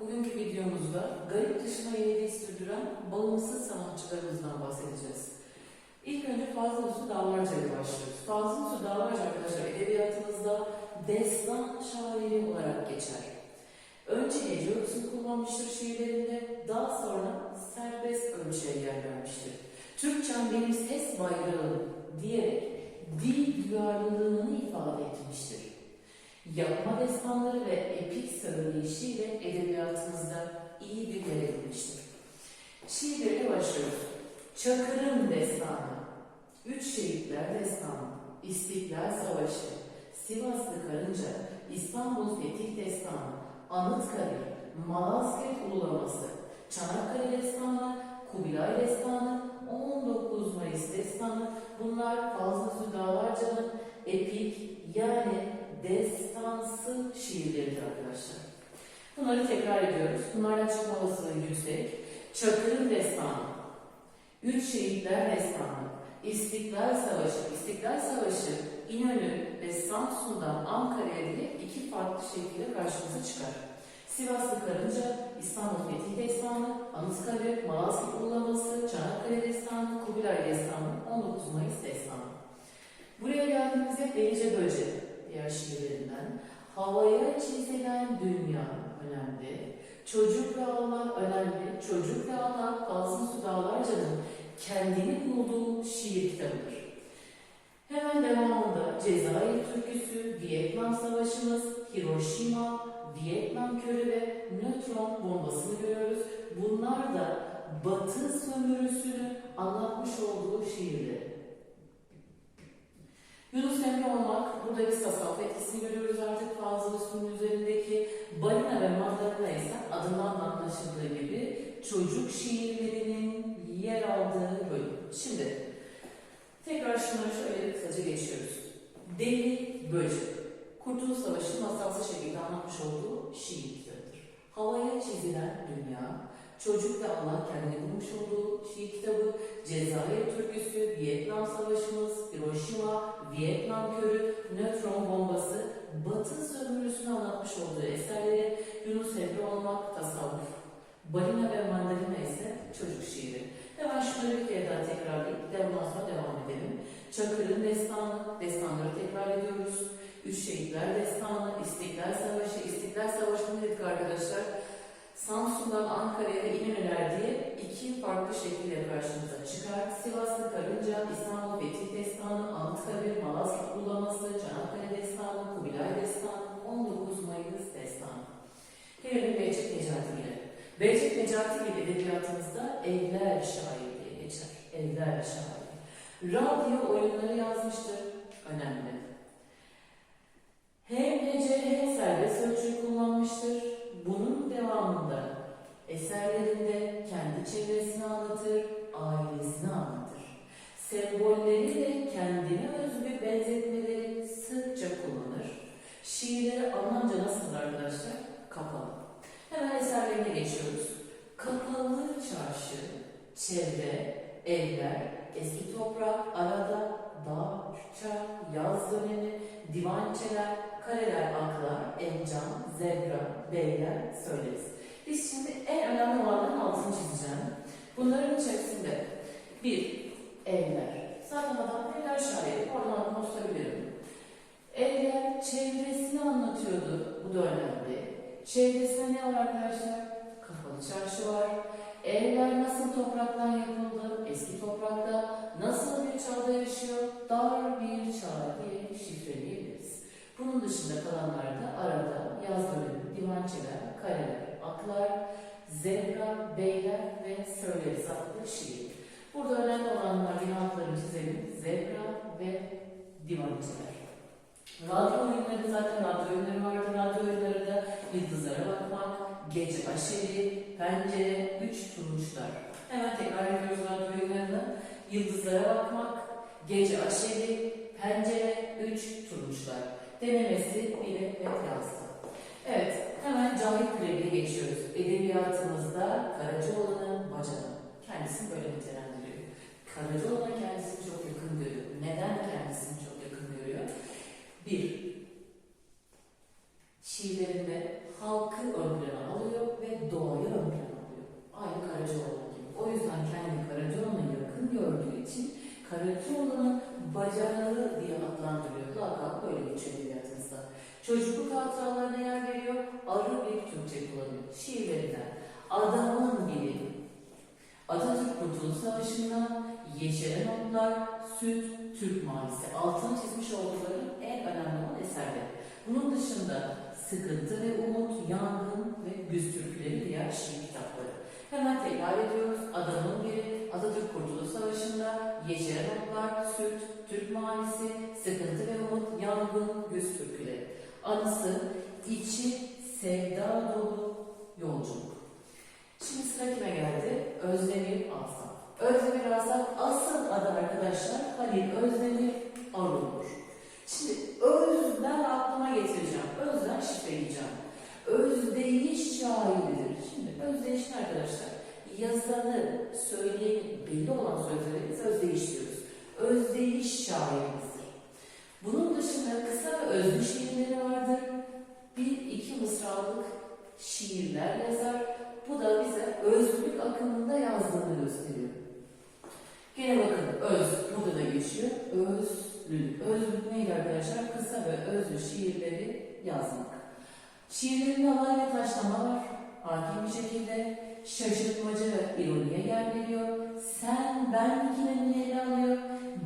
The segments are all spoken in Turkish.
Bugünkü videomuzda garip dışına yeniliği sürdüren bağımsız sanatçılarımızdan bahsedeceğiz. İlk önce Fazıl Hüsnü Dağlarca ile başlıyoruz. Fazıl Hüsnü Dağlarca arkadaşlar edebiyatımızda destan şairi olarak geçer. Önce hece ölçüsünü kullanmıştır şiirlerinde, daha sonra serbest ölçüye yer vermiştir. Türkçem benim ses bayrağım diyerek dil duyarlılığını ifade etmiştir. Yapma destanları ve epik söyleyişiyle edebiyatımızda iyi bir yer edinmiştir. Şiirlere başlıyoruz. Çakır'ın destanı, Üç Şehitler Destanı, İstiklal Savaşı, Sivaslı Karınca, İstanbul Fetih Destanı, Anıtkabir, Malazgirt Ululaması, Çanakkale Destanı, Kubilay Destanı, 19 Mayıs Destanı bunlar Fazıl Hüsnü Dağlarca'nın epik yani destansı şiirleridir arkadaşlar. Bunları tekrar ediyoruz. Bunlardan çıkma olasılığı yüksek. Çakır'ın Destanı, Üç Şehitler Destanı, İstiklal Savaşı, İstiklal Savaşı İnönü ve Samsun'dan Ankara'ya diye iki farklı şekilde karşımıza çıkar. Sivaslı Karınca, İstanbul Fetih Destanı, Anıtkabir, Malazgirt Ulaması, Çanakkale Destanı, Kubilay Destanı, 19 Mayıs Destanı. Buraya geldiğimizde Delice Böce diğer şiirlerinden, Havaya çizilen dünya önemli, Çocuk ve Allah önemli, Çocuk ve Allah Fazıl Su Dağlarca'nın kendini bulduğu şiir kitabıdır. Hemen devamında Cezayir Türküsü, Vietnam Savaşımız, Hiroşima, Vietnam Körü ve nötron bombasını görüyoruz. Bunlar da Batı sömürüsünü anlatmış olduğu şiirleri. Yunus Emre olmak, burada bir tasavvuf etkisini görüyoruz artık Fazıl Hüsnü'nün üzerindeki. Balina ve Mandalina ise adından da anlaşıldığı gibi çocuk şiirlerinin yer aldığı bölüm. Şimdi tekrar şunları şöyle kısaca geçiyoruz. Deli Böcek, Kurtuluş Savaşı'nın masalsı şekilde anlatmış olduğu şiir kitabıdır. Havaya çizilen dünya, Çocuk ve Allah kendini bulmuş olduğu şiir kitabı, Cezayir Türküsü, Vietnam Savaşımız, Hiroşima, Vietnam Körü, nötron bombası, Batı sömürüsünü anlatmış olduğu eserleri, Yunus Emre olmak, tasavvuf, Balina ve Mandalina ise çocuk şiiri. Hemen şunları bir kere daha tekrarlayıp ondan sonra devam edelim. Çakır'ın destanı, destanları tekrar ediyoruz. Üç Şehitler Destanı, İstiklal Savaşı, İstiklal Savaşı ne dedik arkadaşlar? Samsun'dan Ankara'ya ve diye iki farklı şekilde karşımıza çıkar. Sivaslı Karınca, İstanbul Fetih Destanı, Anıtkabir, Malazgirt Ulaması, Çanakkale Destanı, Kubilay Destanı, 19 Mayıs Destanı. Gelelim Behçet Necati'ye. Behçet Necati gibi edebiyatımızda evler şairi diye geçer. Evler şairi. Radyo oyunları yazmıştır. Önemli. Hem hece hem serbest ölçüyü kullanmıştır. Devamında eserlerinde kendi çevresini anlatır, ailesini anlatır. Sembolleriyle kendine özgü benzetmeleri sıkça kullanır. Şiirleri Almanca nasıl arkadaşlar? Kapalı. Hemen eserlerine geçiyoruz. Kapalı çarşı, çevre, evler, eski toprak, arada, dağ, çağ, yaz dönemi, divançeler, kareler, aklar, encan, beyler söyleriz. Biz şimdi en önemli olanların altını çizeceğim. Bunların içerisinde bir, evler. Zaten adam evler şairi, oradan aklına tutabilirim. Evler çevresini anlatıyordu, bu da önemli. Çevresinde ne var arkadaşlar? Kapalı çarşı var. Evler nasıl topraktan yapıldı? Eski toprakta nasıl bir çağda yaşıyor? Dar bir çağ diye şifreleyebiliriz. Bunun dışında kalanlarda arada yaz dönemi, divançeler, kareler, aklar, zebra, beyler ve söyleriz adlı şiir. Burada önemli olanlar yine altlarını çizelim. Zebra ve divançeler. Radyo oyunları zaten radyo oyunları vardı. Radyo oyunları da yıldızlara bakmak, gece aşeri, pencere, üç turunçlar. Hemen tekrar ediyoruz radyo oyunlarını. Yıldızlara bakmak, gece aşeri, pencere, üç turunçlar. Denemesi bile ve yazdı. Evet, hemen Cahit Kureli'ye geçiyoruz. Edebiyatımızda Karacaoğlan'ın bacanı. Kendisini böyle nitelendiriyor. Karacaoğlan'a kendisini çok yakın görüyor. Neden kendisini çok yakın görüyor? Bir, şiirlerinde halkı ön plana alıyor ve doğayı ön plana alıyor. Aynı Karacaoğlan gibi. O yüzden kendi Karacaoğlan'a yakın gördüğü için Karacaoğlan'ın bacaları diye adlandırıyor. Lakap böyle geçiyor Çocukluk hatıralarına yer veriyor, arı bir Türkçe kullanıyor. Şiirlerinden Adamın Biri, Atatürk Kurtuluş Savaşı'ndan Yeşeren Otlar, Süt, Türk Mavisi. Altını çizmiş oldukları en önemli olan eserleri. Bunun dışında Sıkıntı ve Umut, Yangın ve Güz Türküleri diğer şiir kitapları. Hemen tekrar ediyoruz. Adamın biri Atatürk Kurtuluş Savaşı'nda Yeşeren Otlar, Süt, Türk Mavisi, Sıkıntı ve Umut, Yangın, Güz Türküleri. Anısı, içi sevda dolu yolculuk. Şimdi sıra kime geldi? Özdemir Asaf. Özdemir Asaf asıl adı arkadaşlar Halil Özdemir Arunur. Şimdi özden aklıma getireceğim. Özden şifreleyeceğim. Özdeyiş şairidir. Şimdi özdeyiş ne arkadaşlar? Yazanı, söyleyeni, belli olan sözleri biz özdeyiş diyoruz. Özdeyiş şairimizdir. Bunun dışında kısa ve özlü 12 mısralık şiirler yazar. Bu da bize özgürlük akımında yazdığını gösteriyor. Gene bakın öz, burada da geçiyor. Özlülük. Özlülük neydi arkadaşlar? Kısa ve özlü şiirleri yazmak. Şiirlerin havai ve taşlama var. Hakim bir şekilde şaşırtmaca ve ironiye yer veriyor. Sen, ben ikilemini ele alıyor.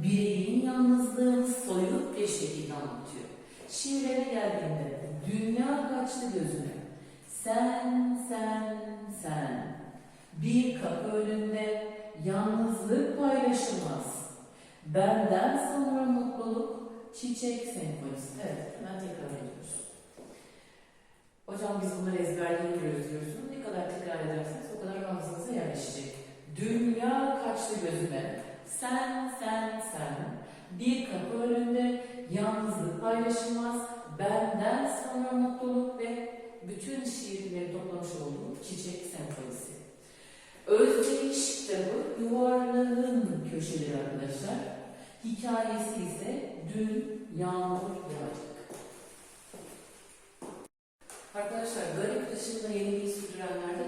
Bireyin yalnızlığını soyut bir şekilde anlatıyor. Şiirlere geldiğinde dünya kaçtı gözüne. Sen, sen, sen. Bir kapı önünde yalnızlık paylaşılmaz. Benden sonra mutluluk çiçek senfonisi. Evet, hemen tekrar ediyoruz. Hocam biz bunları ezberleyemiyoruz diyorsunuz. Ne kadar tekrar ederseniz o kadar hafızanıza yerleşecek. Dünya kaçtı gözüme. Sen, sen, sen. Bir kapı önünde yalnızlık paylaşılmaz. Benden sonra mutluluk ve bütün şiirleri toplamış olduğum Çiçek Senfonisi. Özdeyiş kitabı Yuvarlağın Köşeleri arkadaşlar. Hikayesi ise Dün Yağmur Yağacak. Arkadaşlar garip dışında yeniliği sürdürenlerde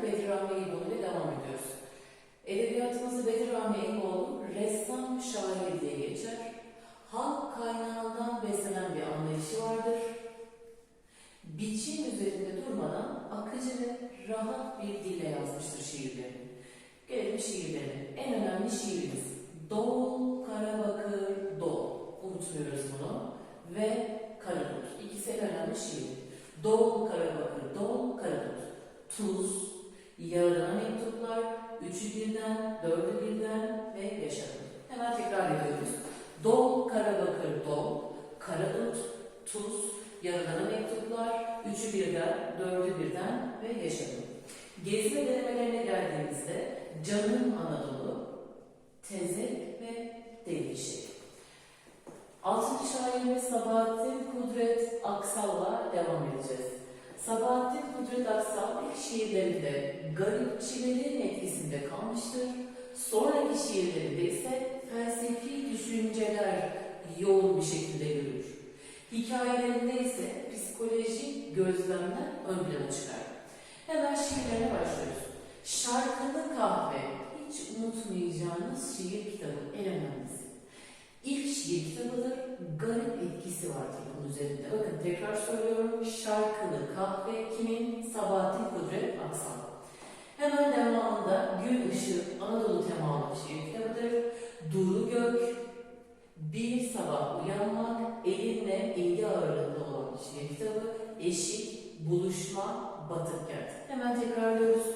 Denemelerine geldiğimizde Canım Anadolu, Tezek ve Devişek. Altıncı şairimiz Sabahattin Kudret Aksal'la devam edeceğiz. Sabahattin Kudret Aksal ilk şiirlerinde garipçilerin etkisinde kalmıştır. Sonraki şiirlerinde ise felsefi düşünceler yoğun bir şekilde görülür. Hikayelerinde ise psikolojik gözlemler ön plana çıkar. Hemen şiirlerine başlıyoruz. Şarkılı Kahve, hiç unutmayacağınız şiir kitabı en önemlisi. İlk şiir kitabıdır, garip etkisi vardır bunun üzerinde. Bakın tekrar söylüyorum, Şarkılı Kahve kimin? Sabahattin Kudret Aksal. Hemen devamında Gün Işığı Anadolu temalı şiir kitabıdır. Duru Gök, bir sabah uyanmak, elinle ilgi ağırlığında olan şiir kitabı, eşik, buluşma, batık kent. Hemen tekrarlıyoruz.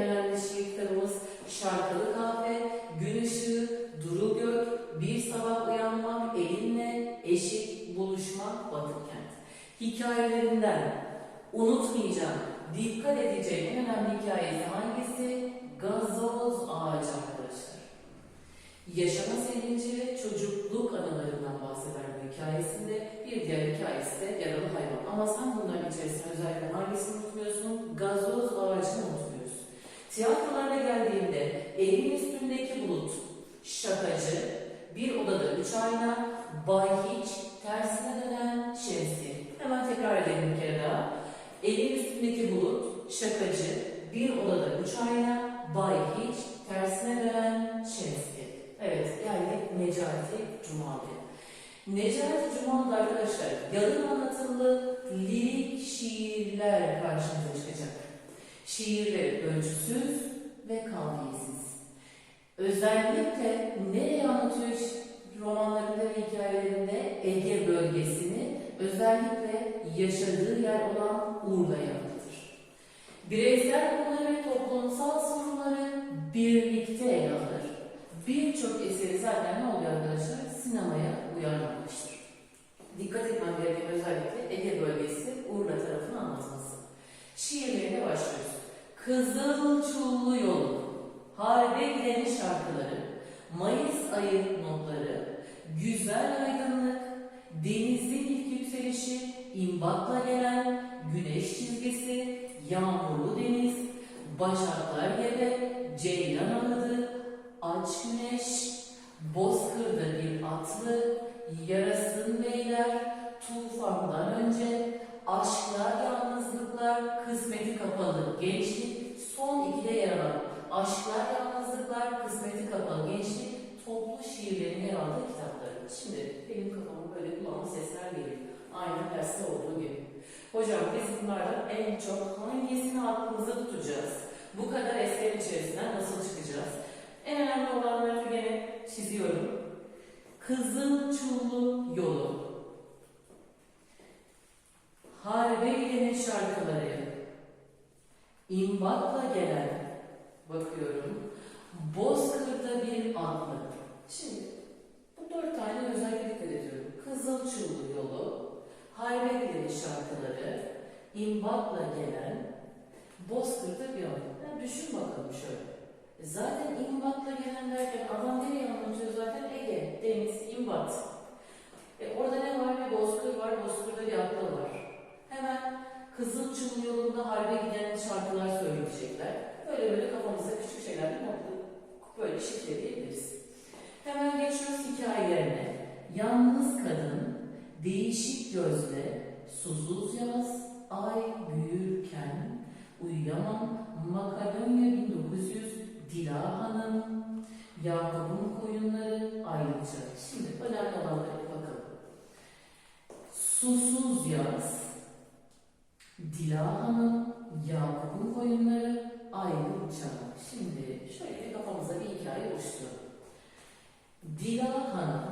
Önemli şiir kitabımız? Şarkılı kahve, gün ışığı, duru gök, bir sabah uyanmak, elinle, eşik, buluşma, batık kent. Hikayelerinden unutmayacağım, dikkat edeceğim en önemli hikayesi hangisi? Gazoz ağacı arkadaşlar. Yaşama sevinci ve çocukluk anılarından bahseder hikayesinde. Bir diğer hikayesi de yaralı hayvan. Ama sen bunların içerisinde özellikle hangisini unutmuyorsun? Gazoz ağacını unutmuyorsun. Tiyatrolarda geldiğinde evin üstündeki bulut, şakacı, bir odada üç ayna, bay hiç, tersine dönen şemsiye. Hemen tekrar edelim bir kere daha. Evin üstündeki bulut, şakacı, bir odada üç ayna, bay hiç, tersine dönen şemsiye. Evet, geldik Necati Cumali. Necati Cumalı da arkadaşlar yalın anlatımlı lirik şiirler karşımıza çıkacak. Şiirleri ölçüsüz ve kafiyesiz. Özellikle nereye anlatıyor romanlarında ve hikayelerinde Ege bölgesini özellikle yaşadığı yer olan Urla'yı anlatır. Bireysel konuları ve toplumsal sorunları birlikte ele alır. Birçok eseri zaten ne oluyor arkadaşlar? Sinemaya uyarlanmıştır. Dikkat etmem gereken özellikle Ege bölgesi Urla tarafının anlatması. Şiirlerine başlıyoruz. Kızıl Çullu Yolu, Harbe Gidenin Şarkıları, Mayıs Ayı Notları, Güzel Aydınlık, Denizin ilk yükselişi, İmbatla gelen, Güneş çizgisi, Yağmurlu Deniz, Başaklar Gebe, Ceylan Anıdı, Aç Güneş, Bozkır'da bir atlı, Yarasın Beyler, Tufandan önce, Aşklar Yalnızlıklar, Kısmeti Kapalı Gençlik, son ikide yer alan Aşklar Yalnızlıklar, Kısmeti Kapalı Gençlik, toplu şiirlerin yer aldığı kitapları. Şimdi benim kafama böyle kulağıma sesler geliyor. Aynen derste olduğu gibi. Hocam biz bunlardan en çok hangisini aklımıza tutacağız? Bu kadar eser içerisinden nasıl çıkacağız? En önemli olanları gene çiziyorum. Kızıl Çullu Yolu. Harbe gidenin şarkıları. İmbatla gelen. Bakıyorum. Bozkır'da bir atlı. Şimdi bu dört tane özellikle dikkat ediyorum. Kızıl Çullu Yolu. Harbe gidenin şarkıları. İmbatla gelen. Bozkır'da bir atlı. Yani düşün bakalım şöyle. Zaten imbatla gelen Dila Hanım,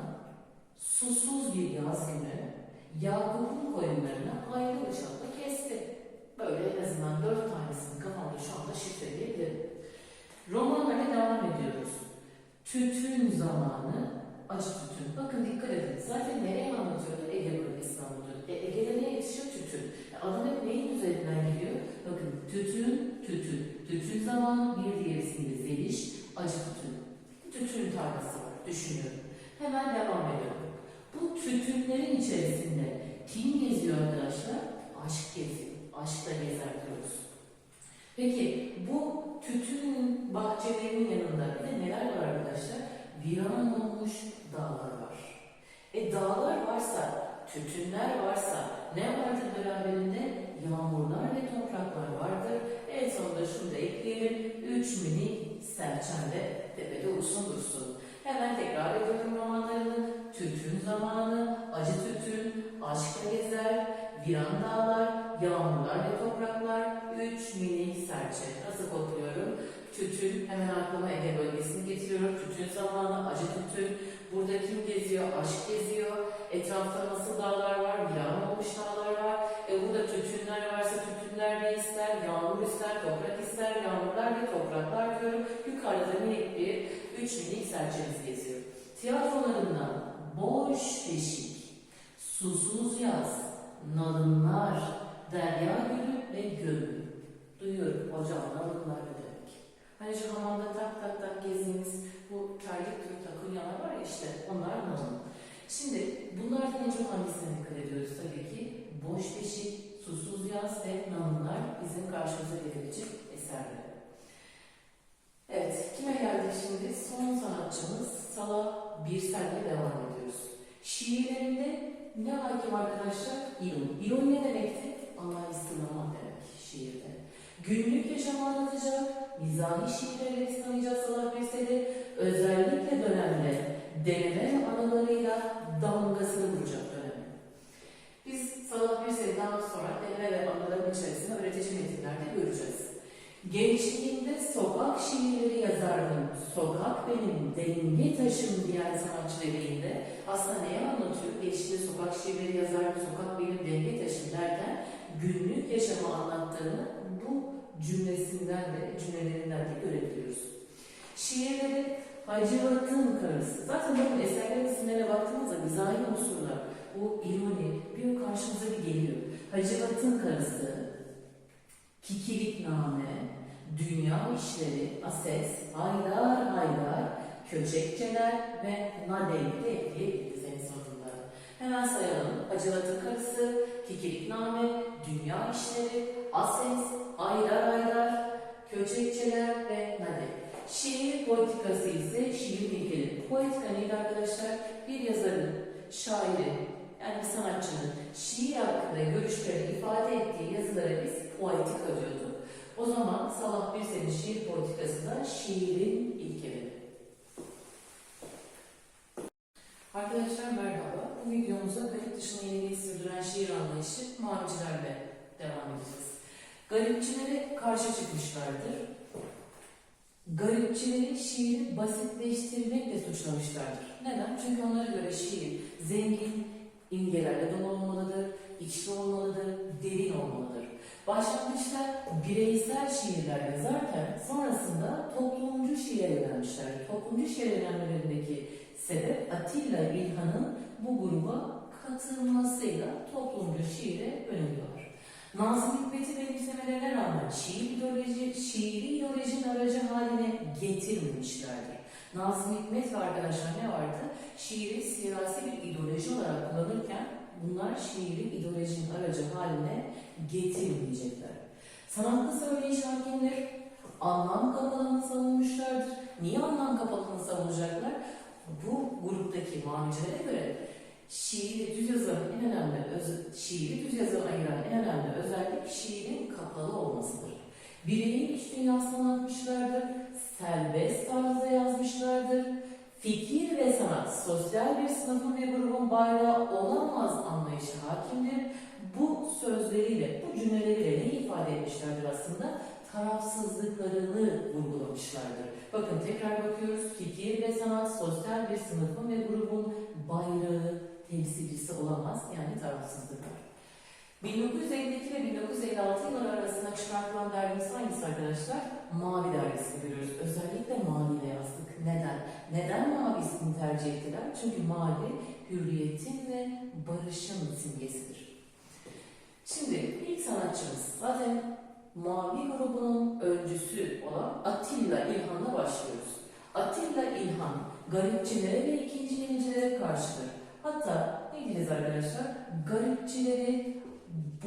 susuz bir günü Yakup'un koyunlarını ayrı bıçakla kesti. Böyle en azından dört tanesini kafamda şu anda şifreleyebilirim. Romanlara devam ediyoruz. Tütün zamanı, acı tütün. Bakın dikkat edin. Zaten nereye anlatıyordu? Ege bölgesini anlatıyordu. E, Ege'de neye yetişiyor? Tütün. E, adı hep neyin üzerinden gidiyor? Bakın tütün, tütün. Tütün zamanı bir diğer ismi zeliş, acı tütün. Tütün tarlası. Düşünüyorum. Hemen devam ediyorum. Bu tütünlerin içerisinde kim geziyor arkadaşlar? Aşk geziyor. Aşkla gezer diyoruz. Peki bu tütün bahçelerinin yanında bir de neler var arkadaşlar? Viran olmuş dağlar var. E dağlar varsa, tütünler varsa ne vardır beraberinde? Yağmurlar ve topraklar vardır. En sonunda şunu da ekleyelim. Üç minik serçem de tepede uçsun dursun. Hemen tekrar ediyorum romanlarını. Tütün zamanı, acı tütün, aşkla gezer, viran dağlar, yağmurlar ve topraklar, üç minik serçe. Nasıl kodluyorum? Tütün, hemen aklıma Ege bölgesini getiriyorum. Tütün zamanı, acı tütün. Burada kim geziyor? Aşk geziyor. Etrafta nasıl dağlar var? Viran olmuş dağlar var. E burada tütünler varsa tütünler ne ister? Yağmur ister, toprak ister. Yağmurlar ve topraklar diyorum. Yukarıda minik üç minik serçemiz geziyor. Tiyatrolarından boş beşik, susuz yaz, nalınlar, derya gülü ve gölü. Duyuyorum hocam nalınlar ne demek? Hani şu hamamda tak tak tak gezdiğimiz bu terlik türü takılyanlar var ya işte onlar nalın. Şimdi bunlardan en çok hangisine dikkat ediyoruz tabii ki? Boş beşik, susuz yaz ve nalınlar bizim karşımıza gelebilecek. Evet, kime geldik şimdi? Son sanatçımız Sala Birsel'le devam ediyoruz. Şiirlerinde ne hakim arkadaşlar? İron. İron ne demekti? Anlayış sınama demek şiirde. Günlük yaşamı anlatacak, mizahi şiirleri tanıyacak Salah Birsel'i. Özellikle dönemde deneme anılarıyla damgasını vuracak dönemi. Biz Salah Gürsel'i daha sonra deneme ve anıların içerisinde öğretici metinlerde göreceğiz. Gençliğimde sokak şiirleri yazardım. Sokak benim denge taşım diyen sanatçı dediğinde aslında neyi Gençliğimde sokak şiirleri yazardım, sokak benim denge taşım derken günlük yaşamı anlattığını bu cümlesinden de, cümlelerinden de görebiliyoruz. Şiirleri Hacivat'ın karısı. Zaten bakın eserlerin isimlerine baktığımızda mizahi unsurlar, bu ironi bir karşımıza bir geliyor. Hacivat'ın karısı, Kikilikname, Dünya İşleri, Ases, Haydar Haydar, Köçekçeler ve Nadey de ekleyebiliriz Hacivat'ın karısı, Kikilikname, Dünya İşleri, Ases, Haydar Haydar, Köçekçeler ve Nadey. Şiir politikası ise şiir ilkeli. Poetika neydi arkadaşlar? Bir yazarın, şairin, yani sanatçının şiir hakkında görüşlerini ifade ettiği yazılara biz poetika diyorduk. O zaman Salah Birsel'in şiir politikası da şiirin ilkeli. Arkadaşlar merhaba. Bu videomuzda garip dışına yeniliği sürdüren şiir anlayışı mavicilerle devam edeceğiz. Garipçilere karşı çıkmışlardır. Garipçileri şiiri basitleştirmekle suçlamışlardır. Neden? Çünkü onlara göre şiir zengin, imgelerle dolu olmalıdır, içli olmalıdır, derin olmalıdır. Başlangıçta bireysel şiirler yazarken sonrasında toplumcu şiire yönelmişler. Toplumcu şiire yönelmelerindeki sebep Atilla İlhan'ın bu gruba katılmasıyla toplumcu şiire yöneliyorlar. Nazım Hikmet'i benimsemelerine rağmen şiir ideoloji, şiiri ideolojinin aracı haline getirmemişlerdir. Nazım Hikmet ve arkadaşlar ne vardı? Şiiri siyasi bir ideoloji olarak kullanırken bunlar şiiri ideolojinin aracı haline getirmeyecekler. Sanatlı söyleyiş hakimdir, anlam kapalını savunmuşlardır. Niye anlam kapalını savunacaklar? Bu gruptaki mamicilere göre şiiri düz yazarın en önemli öz, şiiri düz yazarı ayıran en önemli özellik şiirin kapalı olmasıdır. Bireyin iç dünyasını anlatmışlardır, serbest tarzda yazmışlardır. Fikir ve sanat, sosyal bir sınıfın ve grubun bayrağı olamaz anlayışı hakimdir. Bu sözleriyle, bu cümleleriyle ne ifade etmişlerdir aslında? Tarafsızlıklarını vurgulamışlardır. Bakın tekrar bakıyoruz. Fikir ve sanat, sosyal bir sınıfın ve grubun bayrağı, temsilcisi olamaz. Yani tarafsızlıklar. 1952 ve 1956 yılları arasında çıkartılan dergisi hangisi arkadaşlar? Mavi dergisini görüyoruz. Özellikle maviyle yazdık. Neden? Neden mavi ismini tercih ettiler? Çünkü mavi hürriyetin ve barışın simgesidir. Şimdi ilk sanatçımız zaten Mavi grubunun öncüsü olan Atilla İlhan'la başlıyoruz. Atilla İlhan garipçilere ve ikinci yenicilere karşıdır. Hatta ne diyeceğiz arkadaşlar? Garipçileri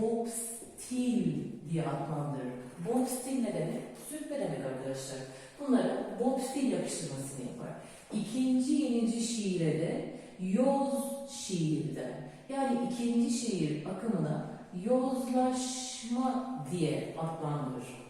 Bob Stil diye adlandırır. Bob Stil ne demek? Sürtme demek arkadaşlar. Bunlara Bob Stil yakıştırmasını yapar. İkinci yenici şiire de yoz şiir der. Yani ikinci şiir akımına yozlaşma diye adlandırır.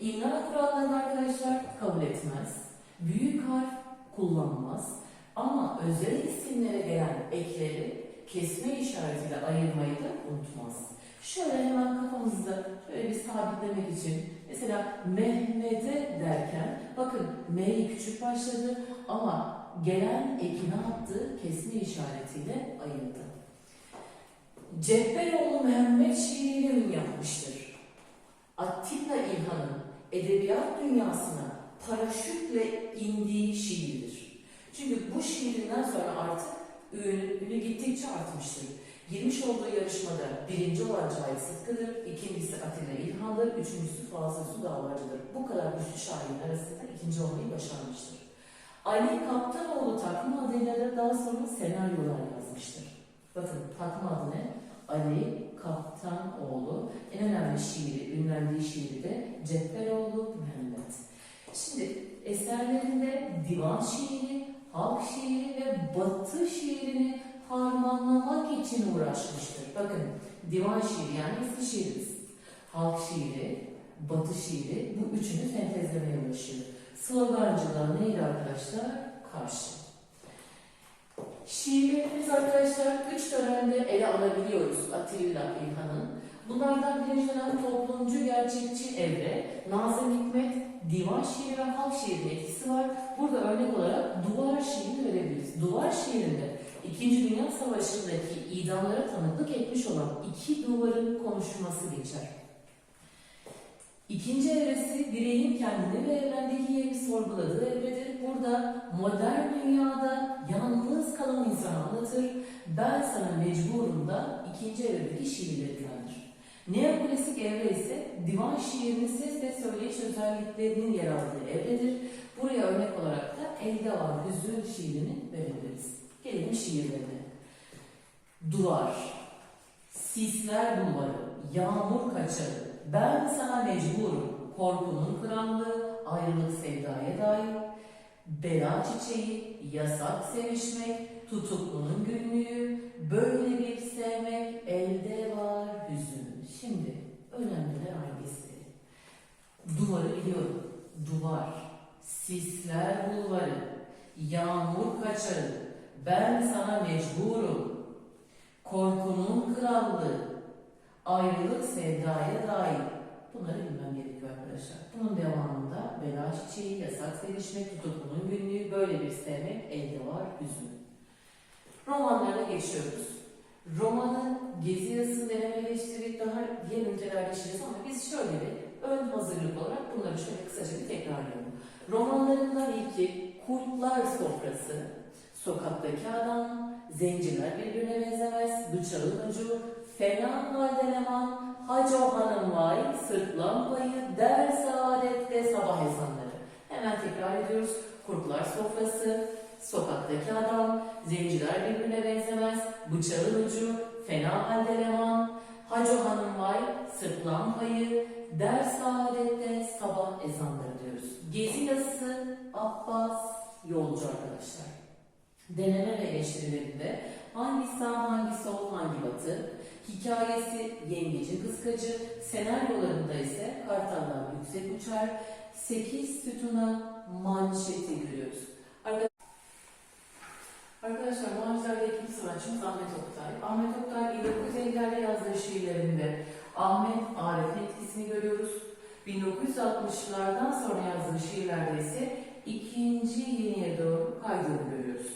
İmla kurallarını arkadaşlar kabul etmez. Büyük harf kullanmaz. Ama özel isimlere gelen ekleri kesme işaretiyle ayırmayı da unutmaz. Şöyle hemen kafamızda şöyle bir sabitlemek için mesela Mehmet'e derken bakın M'yi küçük başladı ama gelen eki ne yaptı? Kesme işaretiyle ayırdı. Cebbeloğlu Mehmet şiiriyle ün yapmıştır. Atilla İlhan'ın edebiyat dünyasına paraşütle indiği şiirdir. Çünkü bu şiirinden sonra artık ünü, ünü gittikçe artmıştır. Girmiş olduğu yarışmada birinci olan Cahit Sıtkı'dır, ikincisi Atilla İlhan'dır, üçüncüsü Fazıl Su Dağlarcı'dır. Bu kadar güçlü şairin arasında ikinci olmayı başarmıştır. Ali Kaptanoğlu takma adıyla da daha sonra senaryolar yazmıştır. Bakın takma adı ne? Ali Kaptanoğlu. En önemli şiiri, ünlendiği şiiri de Cebbeloğlu Mehmet. Şimdi eserlerinde divan şiiri, halk şiiri ve batı şiirini harmanlamak için uğraşmıştır. Bakın divan şiiri yani eski şiirimiz, halk şiiri, batı şiiri bu üçünü sentezlemeye uğraşıyor. Slogancılığa neydi arkadaşlar? Karşı. Şiirlerimiz arkadaşlar üç dönemde ele alabiliyoruz Atilla İlhan'ın. Bunlardan birinci dönem toplumcu gerçekçi evre, Nazım Hikmet, divan şiiri ve halk şiirinin etkisi var. Burada örnek olarak duvar şiirini verebiliriz. Duvar şiirinde İkinci Dünya Savaşı'ndaki idamlara tanıklık etmiş olan iki duvarın konuşması geçer. İkinci evresi bireyin kendini ve evrendeki yerini sorguladığı evredir. Burada modern dünyada yalnız kalan insanı anlatır. Ben sana mecburum da ikinci evredeki şiirlerindendir. Neoklasik evre ise divan şiirinin ses ve söyleyiş özelliklerinin yer aldığı evredir. Buraya örnek olarak da Elde Var Hüzün şiirini verebiliriz. Gelelim şiirlerine. Duvar, sisler bulvarı, yağmur kaçarı, ben sana mecburum, korkunun krallığı, ayrılık sevdaya dair, bela çiçeği, yasak sevişmek, tutuklunun günlüğü, böyle bir sevmek, elde var hüzün. Şimdi önemliler hangisi? Duvarı biliyorum. Duvar, sisler bulvarı, yağmur kaçarı, ben sana mecburum, korkunun krallığı, ayrılık sevdaya dair. Bunları bilmem gerekiyor arkadaşlar. Bunun devamında bela çiçeği, yasak sevişmek, tutuklunun günlüğü, böyle bir sevmek, elde var hüzün. Romanlara geçiyoruz. Romanın gezi yazısı denemeleştirip daha diğer ünitelerde işleyeceğiz ama biz şöyle bir ön hazırlık olarak bunları şöyle kısaca bir tekrarlayalım. Romanlarından ilki Kurtlar Sofrası, Sokaktaki Adam, Zenciler Birbirine Benzemez, Bıçağın Ucu, Fena Halde Leman, Hacı Hanım Vay, Sırtlan Payı, Der Saadet ve Sabah Ezanları. Hemen tekrar ediyoruz. Kurtlar Sofrası, Sokaktaki Adam, Zenciler Birbirine Benzemez, Bıçağın Ucu, Fena Halde Leman, Hacı Hanım Vay, Sırtlan Payı, Der Saadet'te Sabah Ezanları diyoruz. Gezi yazısı Abbas Yolcu arkadaşlar. Deneme ve eleştirilerinde hangi sağ, hangi sol, hangi batı, hikayesi Yengecin Kıskacı, senaryolarında ise Kartallar Yüksek Uçar, 8 sütuna manşeti görüyoruz. Arka- Arkadaşlar Mancılar'da ikinci sanatçımız Ahmet Oktay. Ahmet Oktay 1950'lerde yazdığı şiirlerinde Ahmet Arif'in etkisini görüyoruz. 1960'lardan sonra yazdığı şiirlerde ise ikinci yeniye doğru kaydığını görüyoruz.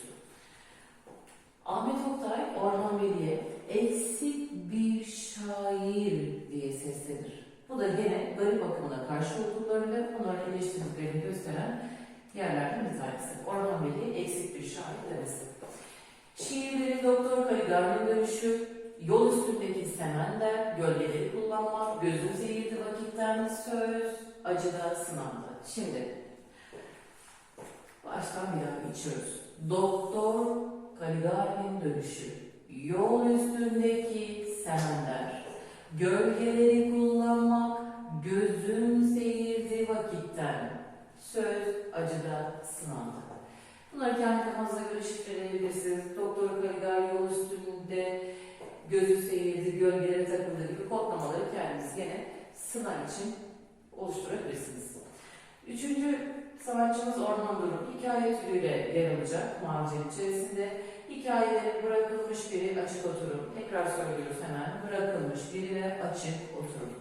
Ahmet Oktay, Orhan Veli'ye eksik bir şair diye seslenir. Bu da gene garip akımına karşı olduklarını ve onları eleştirdiklerini gösteren yerlerden bir tanesi. Orhan Veli eksik bir şair demesi. Şiirleri Doktor Kaligar'ın dönüşü, yol üstündeki semender, gölgeleri kullanmak, gözün zehirli vakitten söz, acıda sınavda. Şimdi baştan bir daha geçiyoruz. Doktor Kaligar'ın dönüşü, yol üstündeki semender, gölgeleri kullanmak, gözün seyirdi vakitten, söz acıda sınavda. Bunları kendi kafanıza göre şifreleyebilirsiniz. Doktor Kaligar yol üstünde gözü seyirdi, gölgelere takıldı gibi kodlamaları kendiniz yine sınav için oluşturabilirsiniz. Üçüncü sanatçımız Orhan Durum. Hikaye türüyle yer alacak macerin içerisinde. Hikayeleri bırakılmış biri açık oturum. Tekrar söylüyoruz hemen. Bırakılmış biri ve açık oturum.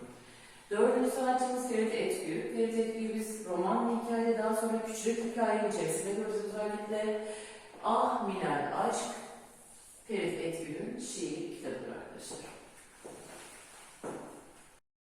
Dördüncü sanatçımız Ferit Etgü. Ferit Etgü'yü biz roman ve hikaye daha sonra küçük hikaye içerisinde görürüz özellikle. Ah Minel Aşk, Ferit Etgü'nün şiir kitabıdır arkadaşlar.